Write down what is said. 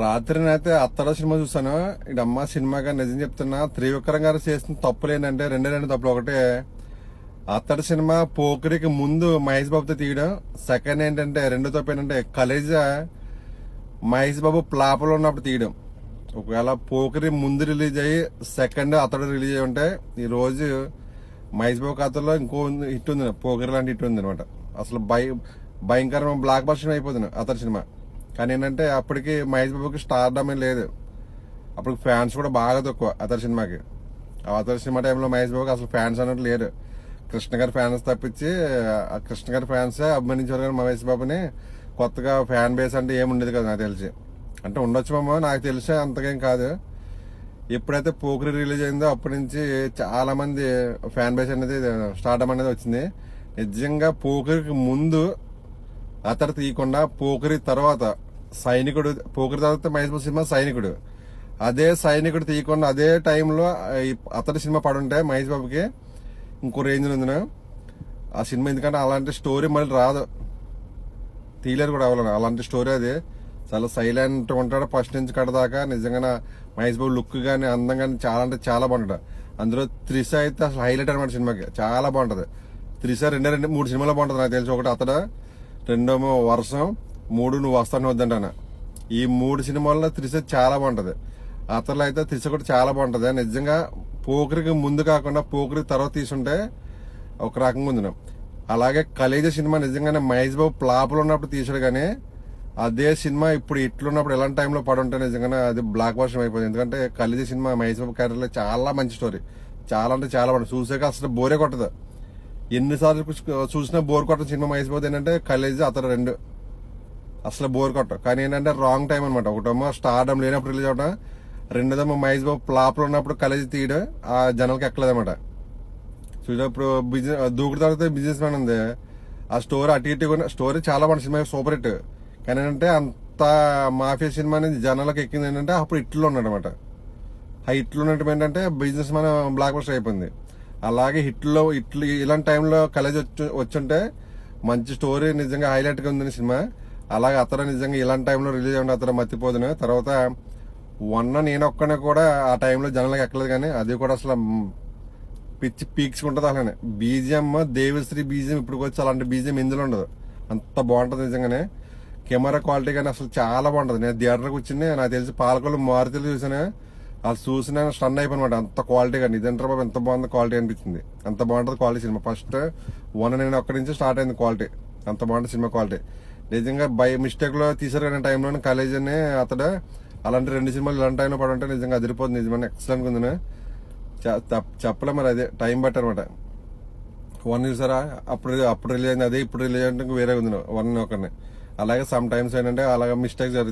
రాత్రి అయితే అత్తడ సినిమా చూసాను ఇడమ్మ సినిమాగా నిజం చెప్తున్నా త్రివిక్రమ్ గారు చేసిన తప్పులు ఏంటంటే రెండే రెండు తప్పులు. ఒకటే అత్తడి సినిమా పోకరికి ముందు మహేష్ బాబుతో తీయడం. సెకండ్ ఏంటంటే రెండో తప్పు ఏంటంటే కలేజా మహేష్ బాబు ప్లాపలో ఉన్నప్పుడు తీయడం. ఒకవేళ పోకరి ముందు రిలీజ్ అయ్యి సెకండ్ అతడు రిలీజ్ అయ్యి ఉంటే ఈ రోజు మహేష్ బాబు కథలో ఇంకో హిట్ ఉంది పోకరి లాంటి హిట్ ఉంది అనమాట అసలు భయ భయంకరమైన బ్లాక్ బస్టర్ అయిపోతుంది అతడి సినిమా. కానీ ఏంటంటే అప్పటికి మహేష్ బాబుకి స్టార్ డమే లేదు. అప్పుడు ఫ్యాన్స్ కూడా బాగా తక్కువ అతడి సినిమాకి. ఆ సినిమా టైంలో మహేష్ బాబుకి అసలు ఫ్యాన్స్ అన్నట్టు లేరు. కృష్ణ గారి ఫ్యాన్స్ తప్పించి ఆ కృష్ణ గారి ఫ్యాన్స్ అభిమానించారు కానీ మహేష్ బాబుని కొత్తగా ఫ్యాన్ బేస్ అంటే ఏముండేది కదా నాకు తెలిసి. అంటే ఉండొచ్చు మామ నాకు తెలిసే అంతకేం కాదు. ఎప్పుడైతే పోకరి రిలీజ్ అయిందో అప్పటి నుంచి చాలా మంది ఫ్యాన్ బేస్ అనేది స్టార్ట్ అనేది వచ్చింది. నిజంగా పోకరికి ముందు అతడు తీయకుండా పోకరి తర్వాత సైనికుడు పోకరి తర్వాత మహేష్ బాబు సినిమా సైనికుడు. అదే సైనికుడు తీయకుండా అదే టైంలో అతడి సినిమా పడుంటే మహేష్ బాబుకి ఇంకో రేంజ్ ఉందిన ఆ సినిమా ఎందుకంటే అలాంటి స్టోరీ మళ్ళీ రాదు. తీయలేరు కూడా అవ్వాలి అలాంటి స్టోరీ అది. చాలా సైలెంట్ ఉంటాడు ఫస్ట్ నుంచి కడదాకా నిజంగా మహేష్ బాబు లుక్ కానీ అందం కానీ చాలా అంటే చాలా బాగుంటాడు. అందులో త్రిష అయితే అసలు హైలైట్ అనమాట సినిమాకి. చాలా బాగుంటుంది. త్రిష రెండే రెండు మూడు సినిమాలు బాగుంటుంది నాకు తెలిసి. ఒకటి అతడు రెండోమో వర్షం మూడు నువ్వు వస్తాను వద్దంటాను. ఈ మూడు సినిమాల్లో త్రిష చాలా బాగుంటుంది. అతలో అయితే త్రిష కూడా చాలా బాగుంటుంది. నిజంగా పోకరికి ముందు కాకుండా పోకరికి తర్వాత తీసుంటే ఒక రకంగా ఉంది అలాగే కలేజ సినిమా నిజంగానే మహేష్ బాబు ప్లాపులు ఉన్నప్పుడు తీసాడు కానీ అదే సినిమా ఇప్పుడు ఇట్లున్నప్పుడు ఎలాంటి టైంలో పడుంటే నిజంగానే అది బ్లాక్ వర్షం అయిపోయింది. ఎందుకంటే కలేజ సినిమా మహేష్ బాబు క్యారెక్టర్లో చాలా మంచి స్టోరీ. చాలా అంటే చాలా బాగుంటుంది చూసాక అసలు బోరే కొట్టదు. ఎన్నిసార్లు చూసినా బోర్ కొట్ట సినిమా మహేష్ ఏంటంటే కలేజ్ అతను రెండు అసలు బోర్ కొట్ట కానీ ఏంటంటే రాంగ్ టైం అనమాట ఒకటేమో స్టార్డమ్ లేనప్పుడు రిలీజ్ అవడం రెండోదేమో మహేష్ బాబు ఫ్లాప్లో ఉన్నప్పుడు కలేజ్ తీయడం ఆ జనాలకి ఎక్కలేదన్నమాట. చూడ ఇప్పుడు బిజినెస్ దూకుడు తర్వాత బిజినెస్ మ్యాన్ ఉంది. ఆ స్టోరీ అటు ఇటు స్టోరీ చాలా బాగుంది సినిమా సూపర్ హిట్. కానీ ఏంటంటే అంత మాఫియా సినిమా అనేది జనాలకు ఎక్కింది ఏంటంటే అప్పుడు ఇట్లో ఉన్నాడు అనమాట ఆ హిట్లు ఉన్నట్టు ఏంటంటే బిజినెస్ మన బ్లాక్ బస్టర్ అయిపోయింది. అలాగే హిట్లో ఇట్లు ఇలాంటి టైంలో కలేజ్ వచ్చి వచ్చుంటే మంచి స్టోరీ నిజంగా హైలైట్గా ఉంది సినిమా. అలాగే అతను నిజంగా ఇలాంటి టైంలో రిలీజ్ అయ్యి అతను మర్చిపోదును. తర్వాత వన్న నేను ఒక్కనే కూడా ఆ టైంలో జనాలకు ఎక్కలేదు కానీ అది కూడా అసలు పిచ్చి పీక్చుకుంటుంది ఉంటుంది అలానే బీజిఎం దేవిశ్రీ బీజిఎం ఇప్పుడు వచ్చి అలాంటి బీజిఎం ఇందులో ఉండదు. అంత బాగుంటుంది నిజంగానే. కెమెరా క్వాలిటీ కానీ అసలు చాలా బాగుంటుంది. నేను థియేటర్కి వచ్చింది నాకు తెలిసి పాలకొల్లు మారుతులు చూసాను అది చూసిన స్టన్ అయిపోయినమాట. అంత క్వాలిటీ కానీ ఇదంటారు బాబు ఎంత బాగుంది క్వాలిటీ అనిపించింది. అంత బాగుంటుంది క్వాలిటీ సినిమా. ఫస్ట్ వన్ నేను అక్కడి నుంచి స్టార్ట్ అయింది క్వాలిటీ అంత బాగుంటుంది సినిమా క్వాలిటీ నిజంగా బై మిస్టేక్లో తీసారు కానీ టైంలో కాలేజ్ అని అతడు అలాంటి రెండు సినిమాలు ఇలాంటి టైంలో పడంటే నిజంగా అదిరిపోతుంది. నిజమైన ఎక్సలెంట్ ఉంది చెప్పలే మరి అదే. టైం బట్టి అనమాట వన్ చూసారా? అప్పుడు అప్పుడు రిలీజ్ అయింది. అదే ఇప్పుడు రిలీజ్ అంటే వేరే ఉంది. వన్ ఒకరిని అలాగే సమ్ టైమ్స్ ఏంటంటే అలాగే మిస్టేక్ జరుగుతాయి.